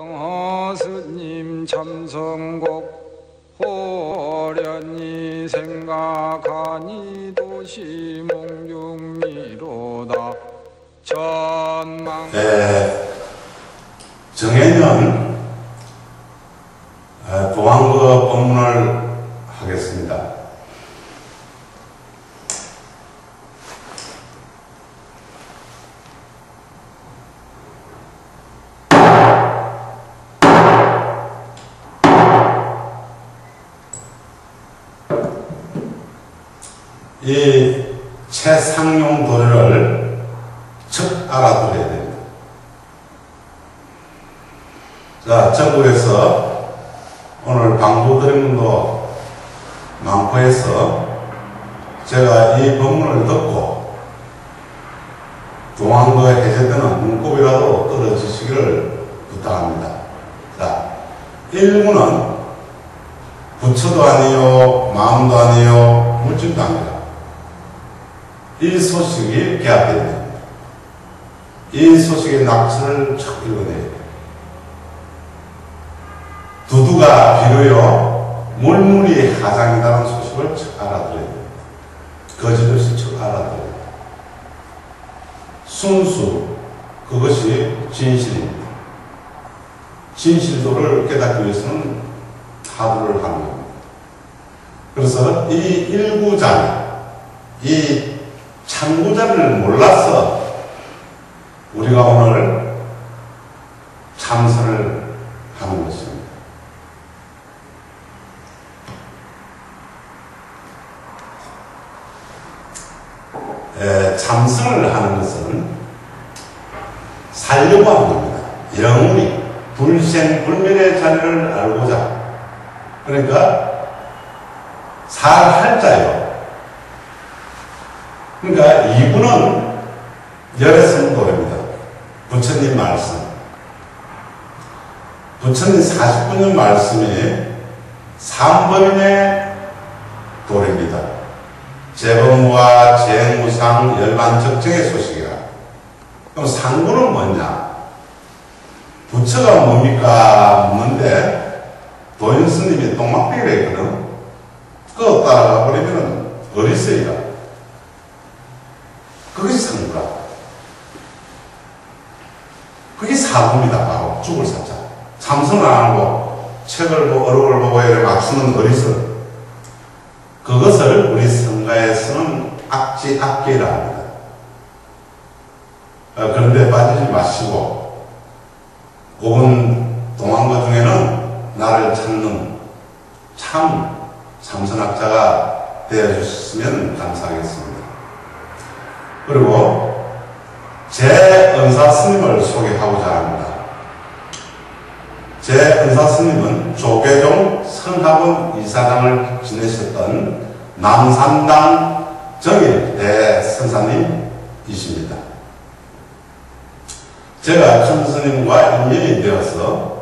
영하 스님 참성곡 호련히 생각하니 도시 몽중미로다 전망. 에, 정해년 에, 도항거 법문을 이 최상용 도를 척 알아들어야 됩니다. 자, 전국에서 오늘 방부 드린 분도 많고 해서 제가 이 법문을 듣고 동안거 해제되는 문법이라도 떨어지시기를 부탁합니다. 자, 1부는 부처도 아니요, 마음도 아니요, 물질도 아니라 이 소식이 개합되어야 됩니다. 이 소식의 낙천을 척 읽어내야 돼요. 두두가 비로요, 물물이 하장이라는 소식을 척 알아들어야 됩니다. 거짓없이 척 알아들어야 됩니다. 순수, 그것이 진실입니다. 진실도를 깨닫기 위해서는 하도를 하는 겁니다. 그래서 이 일구자이, 이 참구자를 몰라서 우리가 오늘 참선을 하는 것입니다. 에, 참선을 하는 것은 살려고 하는 겁니다. 영원히 불생 불멸의 자리를 알고자. 그러니까 살할 자요. 그러니까 이분은 열애성도입니다. 부처님 말씀. 부처님 49년 말씀이 삼번의 도입니다. 재범과 재무상 열반적정의 소식이라. 그럼 상구는 뭐냐? 부처가 뭡니까? 묻는데 도인 스님이 똥막대기를 했거든. 그거 따라가 버리면 어리석이라. 그것이 상구라. 그게 사구입니다. 바로 죽을 사자. 참선을 안 하고 책을 보고 어록을 보고 이렇게 맞추는 어리석. 그것을 우리 성가에서는 악지 악계라 합니다. 어, 그런데 빠지지 마시고 온 동안과 중에는 나를 찾는 참 참선학자가 되어주셨으면 감사하겠습니다. 그리고 제 은사 스님을 소개하고자 은사 스님은 조계종 성학원 이사장을 지내셨던 남산당 정일 대선사님이십니다. 제가 큰 스님과 인연이 되어서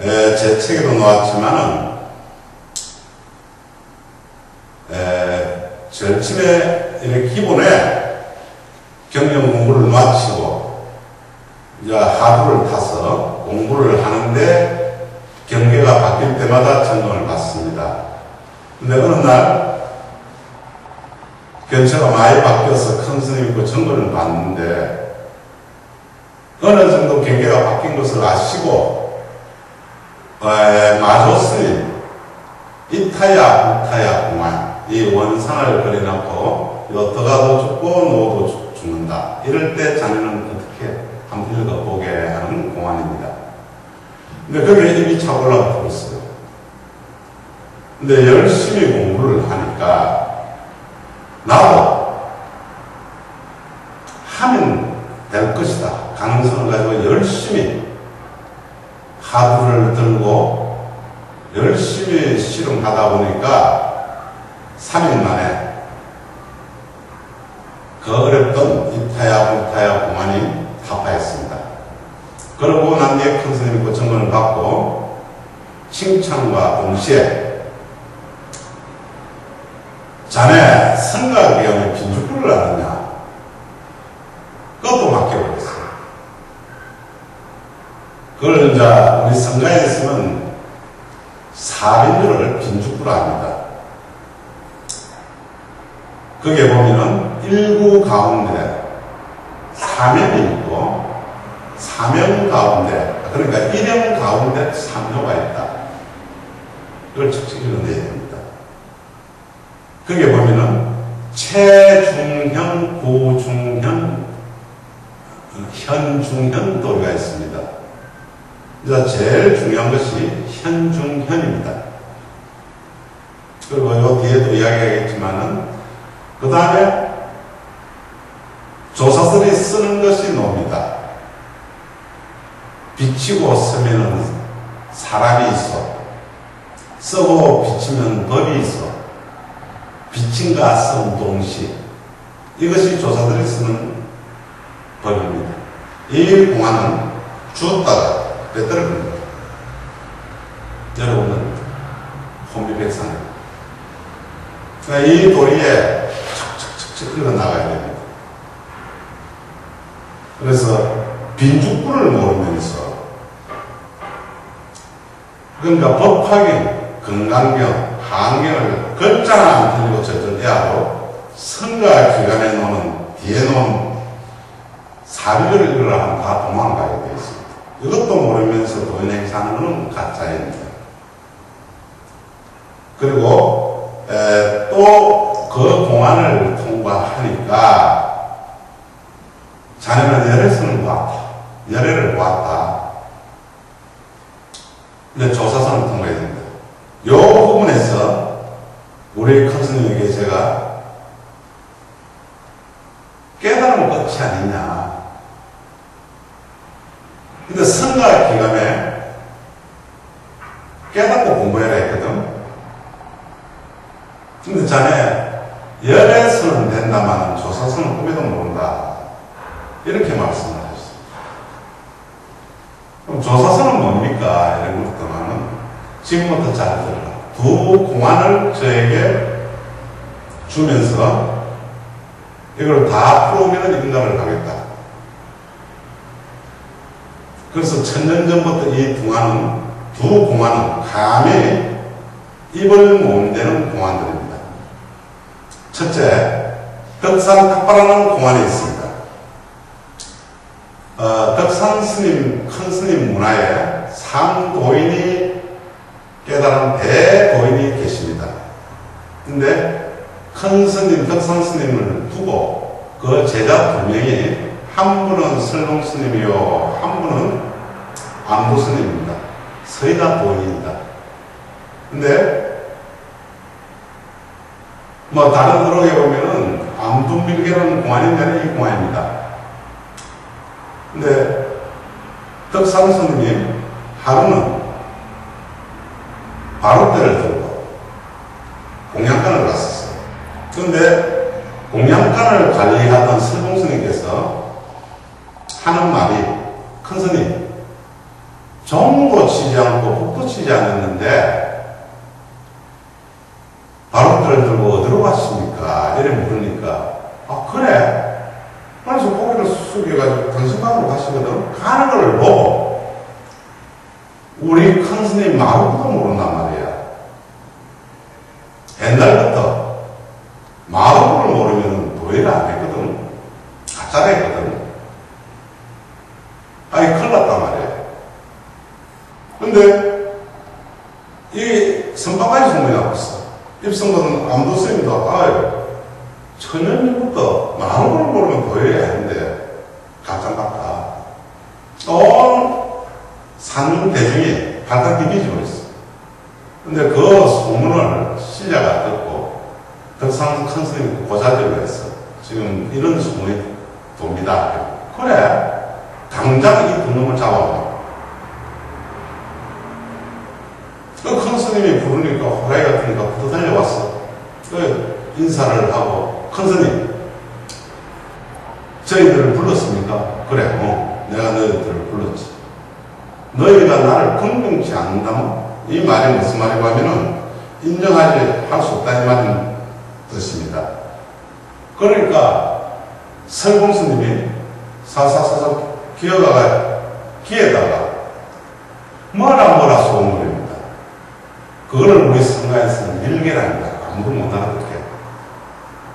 에, 제 책에도 절침에 이렇게 기본에 경영 공부를 마치고 이제 하루를 타서 공부를 때마다 점검을 받습니다. 근데 어느 날 견처가 많이 바뀌어서 큰 스님이 그 점검을 받는데 어느 정도 경계가 바뀐 것을 아시고 에, 마조 스님 이타야 우타야 공안 이 원상을 그려놓고 어떠가도 죽고 노도 죽는다. 이럴 때 자네는 어떻게 한번 읽어보게 하는 공안입니다. 근데 그게 입이 차고 올라가고 있어요 근데 열심히 공부를 하니까 나도 하면 될 것이다 가능성을 가지고 열심히 하두를 들고 열심히 실험하다 보니까 3일 만에 그 어렵던 이타야 우타야 공안이 타파했습니다. 그러고 난 뒤에 큰 스님이 그 청문을 받고 칭찬과 동시에 자네 성가기형에 빈죽불을 아느냐? 그것도 맡겨버렸어요. 그걸 이제 우리 성가에서는 사빈주를 빈죽구라 합니다. 거기에 보면은 일구 가운데 사면이 있고 사면 가운데 그러니까 일형 가운데 삼조가 있다. 이걸 직접 읽어내야 거기에 보면은 최중형, 고중형, 현중형 도가 있습니다. 이제 제일 중요한 것이 현중현입니다. 그리고 요 뒤에도 이야기하겠지만은 그 다음에 조사들이 쓰는 것이 놈이다. 비치고 쓰면은 사람이 있어. 쓰고 비치면 법이 있어. 비친과 쓴 동시. 이것이 조사들이 쓰는 법입니다. 이 공안은 주었다가 빼떨어집니다. 여러분은 혼비백산입니다. 그러니까 이 도리에 척척척척 흘러 나가야 됩니다. 그래서 빈죽구를 모르면서 그러니까 법화경, 건강경, 글자는 안 틀리고 저절해야도 선과 기간에 놓는 뒤에 놓은 사비를 읽으려면 다 도망가야 되어 있습니다. 이것도 모르면서 돈 행사하는 건 가짜입니다. 그리고 또 그 공안을 통과하니까 자네는 열애선을 보았다. 열애를 보았다. 근데 조사선을 통과해야 됩니다. 요 부분에서 우리 큰 스님에게 제가 깨달음은 끝이 아니냐. 근데 성가 기간에 깨닫고 공부해라 했거든. 근데 자네 열애선은 된다만 조사선은 꿈에도 모른다. 이렇게 말씀을 하셨어요. 그럼 조사선은 뭡니까? 이런 것들은 지금부터 잘 들어라. 두 공안을 저에게 주면서 이걸 다 풀어오면 인간을 가겠다. 그래서 천년 전부터 이 공안은 두 공안은 감히 입을 모은되는 공안들입니다. 첫째, 덕산 탁발하는 공안이 있습니다. 어, 덕산 스님, 큰 스님 문화에 삼도인이 깨달은 대도인이 계십니다. 근데 큰 스님, 덕산 스님을 두고 그 제자 두 명이 한 분은 설봉 스님이요, 한 분은 안부 스님입니다. 서희다 도인입니다. 근데 뭐 다른 드록에 보면은 암둔밀계라는 공안인데 이 공안입니다. 근데 덕산 스님이 하루는 바로대를 들고 공양간을 갔었어요. 그런데 공양간을 관리하던 설봉 스님께서 하는 말이 큰 스님 정도 치지 않고 북도 치지 않았는데 바로들을 들고 어디로 갔습니까? 이래 물으니까 아 그래 그래서 고개를 숙여가지고 당신 방으로 가시거든 가는 걸 보고 우리 큰 스님 마루도 모른단 말이야 옛날부터 마루를 모르면 도의를 안 했거든 가짜라 했거든 아니 큰일 났단 말이야 근데 이 선방까지 소문이 있어 입성보는 암도 스님도 아유 천년전부터 마음을 모르면 도해야 하는데 깜짝 같다. 온 산중 대중이 발칵 디비지고 있어. 근데 그 소문을 신자가 듣고 덕상 큰 스님이 고자질을 했어. 지금 이런 소문이 돕니다. 그래. 당장 이 분놈을 잡아봐. 그큰 스님이 부르니까 호랑이 같으니까 붙어 달려왔어. 그 인사를 하고 큰 스님 저희들을 불렀습니까? 그래, 어, 내가 너희들을 불렀지. 너희가 나를 긍정치 않는다면 이 말이 무슨 말이고 하면은 인정하지 할 수 없다 이 말인 뜻입니다. 그러니까 설공스님이 사사사사 기어가가 기에다가 뭐라 뭐라 소문입니다. 그거를 우리 성가에서는 밀개랍니다. 아무도 못 알아듣게.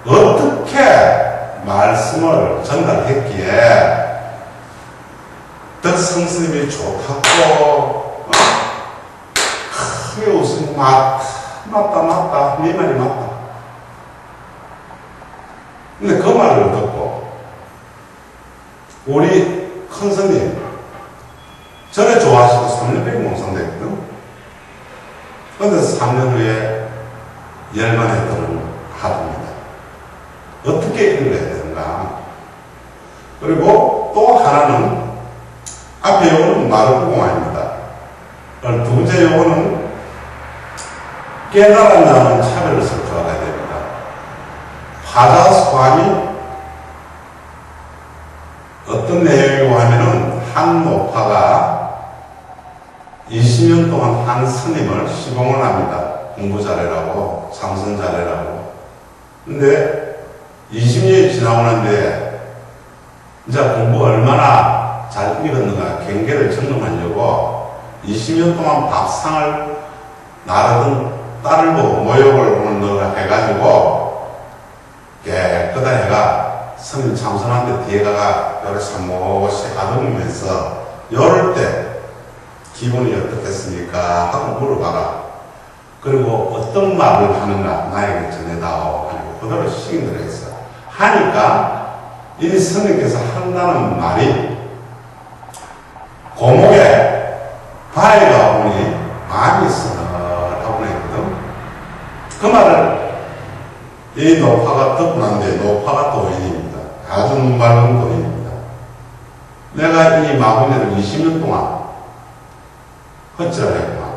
어떻게 말씀을 전달했기에 덕성스님이 좋다고 어, 크게 웃으니 맞, 맞다 맞다 네 말이 맞다. 근데 그 말을 듣고 우리 큰 스님 전에 좋아하시고 3년백이 몽상됐거든. 그런데 3년 후에 열만에 들은 하도입니다 어떻게 읽어야 되는가 그리고 또 하나는 앞에 요거는 마르고공화입니다. 두 번째 요거는 깨달았다는 차별을 설정하야 됩니다. 화자수함이 어떤 내용이고 하면은 한 노파가 20년 동안 한 스님을 시봉을 합니다. 공부 잘해라고, sam선 잘해라고. 근데 20년이 지나고 난데 이제 공부 얼마나 잘 읽었는가 경계를 점검하려고 20년 동안 밥상을 나르던 딸을 보고 모욕을 오는 해가지고 깨끗한 해가 성인 참선한데 뒤에 가가 요래 사모시 하동이면서 요럴 때 기분이 어떻겠습니까? 하고 물어봐라. 그리고 어떤 말을 하는가 나에게 전해다오 하고 그대로 시인을 했어. 하니까 이 스님께서 한다는 말이 고목에 바위가 오니 마음이 서늘하고 했거든. 그 말을 이 노파가 듣고 난데 노파가 도인입니다. 아주 눈맑은 도인입니다. 내가 이 마구니를 20년 동안 헛질을 했구나.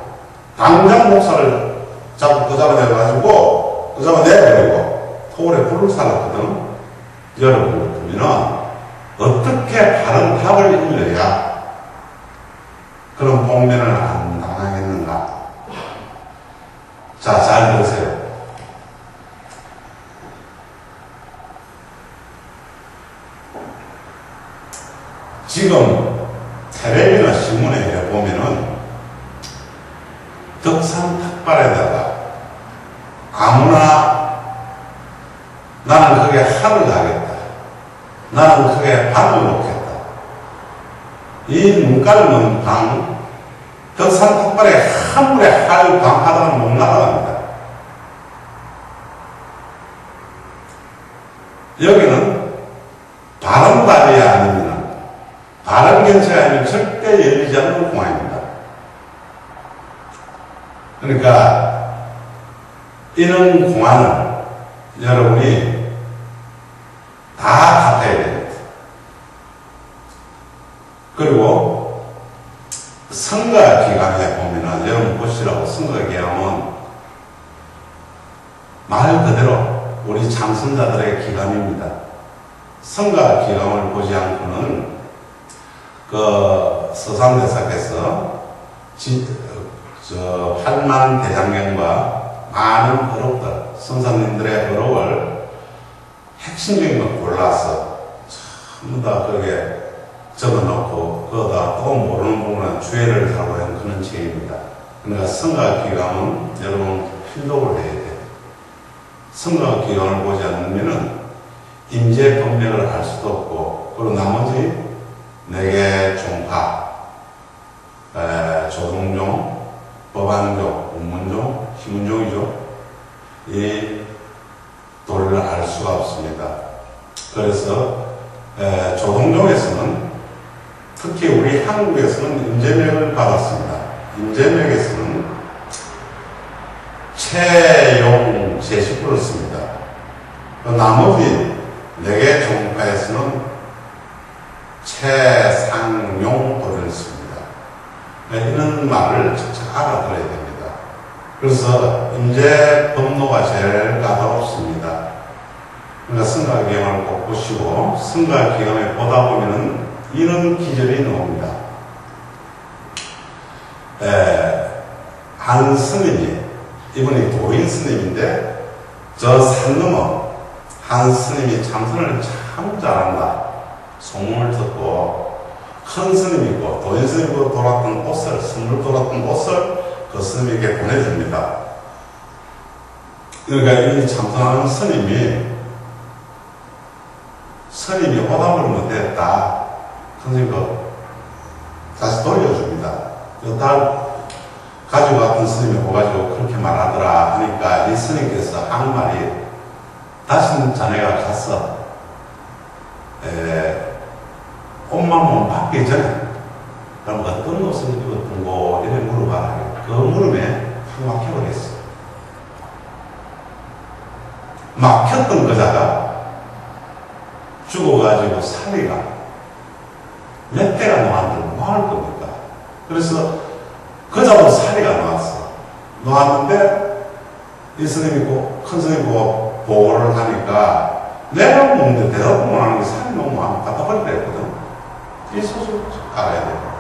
당장 목사를 잡고 그 잡아내가지고 그 잡아내버리고 토굴에 불을 살았거든. 여러분 같으면 어떻게 바른 답을 읽어야 그런 복면을 안 당하겠는가? 자, 잘 들으세요. 지금 텔레비나 신문에 보면은 덕산 탁발에다가 아무나 나는 그게 하를 가겠다. 그게 밤을 놓겠다. 이 눈깔은 방, 덕산 탁발에 한 물에 할 방하다는 못 나갑니다. 여기는 바람 다리 아니면 바람 견체가 아니면 절대 열리지 않는 공항입니다. 그러니까 이런 공항을 여러분이 다 갚아야 됩니다. 그리고 성가 기간에 보면은 여러분 보시라고 성가 기간은 말 그대로 우리 장선자들의 기감입니다. 성가 기감을 보지 않고는 그 서산대사께서 저 팔만 대장경과 많은 어록들, 선사님들의 어록을 핵심적인 걸 골라서 전부 다 그렇게 적어놓고 그거다 또 모르는 부분은 주의를 다루는 그런 책입니다. 그러니까 성가 기감은 여러분 필독을 해야 돼요. 성가 기간을 보지 않으면은 임재 법맥을 알 수도 없고 그리고 나머지 네개 종파 에, 조동종, 법안종, 운문종, 희문종이죠. 이 도리를 알 수가 없습니다. 그래서 에, 조동종에서는 특히 우리 한국에서는 임재맥을 받았습니다. 임재맥에서는 최용 제19를 씁니다. 나머지 네개 종파에서는 도를 씁니다. 이런 말을 잘 알아들어야 됩니다. 그래서 임재 법노가 제일 까다롭습니다. 그러니까 승가기gam을 꼭 보시고 승가기gam에 보다 보면은 이런 기절이 나옵니다. 에, 한 스님이 이분이 도인 스님인데 저산 넘어 한 스님이 참선을 참 잘한다. 소문을 듣고 큰 스님이고 도인 스님으로 돌았던 옷을 선물 돌았던 옷을 그 스님에게 보내줍니다. 그러니까 이 참선하는 스님이 스님이 호답을 못했다. 선생님 그 다시 돌려줍니다. 여달 가지고 왔던 스님이 오가지고 그렇게 말하더라 하니까 이 스님께서 한 말이 다시는 자네가 가서 에, 옷만 받기 전에 그럼 어떤 옷을 입었던 거 이래 물어봐라. 그 물음에 확 막혀버렸어. 막혔던 거자가 죽어가지고 살이가 몇 대가 나왔는데 뭐할 겁니까? 그래서 그자도 살이가 나왔어. 나왔는데 이 스님이고 큰 스님이고 보고를 하니까 내가 묻는데 대답을 못 하는 게 살이 너무 많아 갖다 버리라 했거든. 이 소설 알아야 돼.